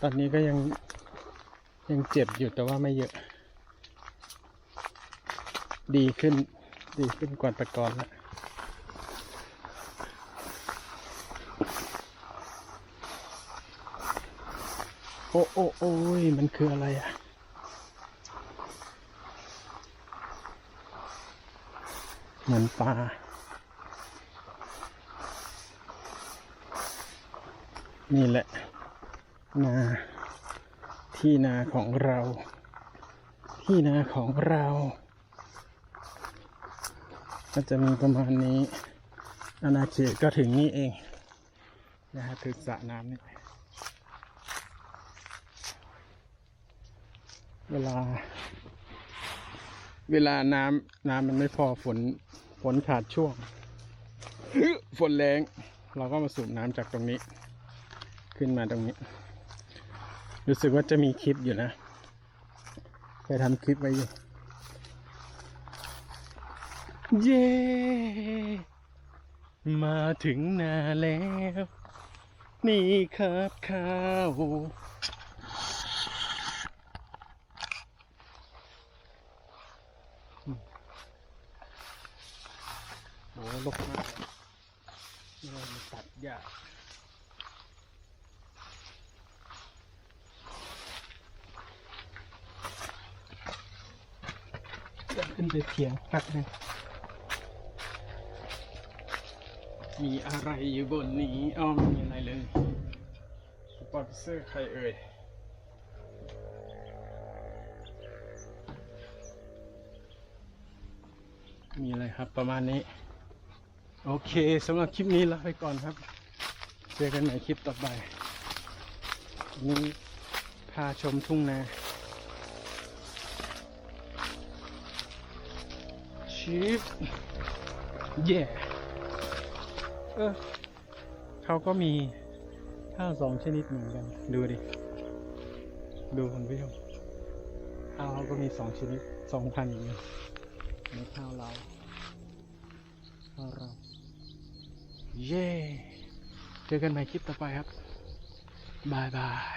ตอนนี้ก็ยังยังเจ็บอยู่แต่ว่าไม่เยอะ ดีขึ้น ดีขึ้นกว่าแต่ก่อนแล้วโอ้โอ้โอ้ยมันคืออะไรอะเหมือนปลานี่แหละ นา ที่นาของเรา ที่นาของเรา ก็จะมีประมาณนี้ อาณาเขตก็ถึงนี่เอง นะฮะถึงสระน้ำนี่เวลา เวลาน้ำน้ำมันไม่พอฝนฝนขาดช่วง ฝนแรง เราก็มาสูบน้ำจากตรงนี้ ขึ้นมาตรงนี้ รู้สึกว่าจะมีคลิปอยู่นะเคยทำคลิปไว้อยู่ เย้ มาถึงนาแล้ว นี่ครับข้าวโหลกมากเรามาตัดหญ้า ขึ้นไปเถียงพักหนึงมีอะไรอยู่บนนี้อ้อไม่มีอะไรเลยสปอนเซอร์ใครเอ่ยมีอะไรครับประมาณนี้ โอเคสำหรับคลิปนี้ลาไปก่อนครับ เจอกันใหม่คลิปต่อไปนี้พาชมทุ่งนา ชิปเย่เออเขาก็มีข้าวสองชนิดเหมือนกัน ดูดิ ดูคุณผู้ชมข้าวเขาก็มีสองชนิดสองพันอย่างนี้ในข้าวเราข้าวเราเย้เจอกันใหม่คลิปต่อไปครับบายบาย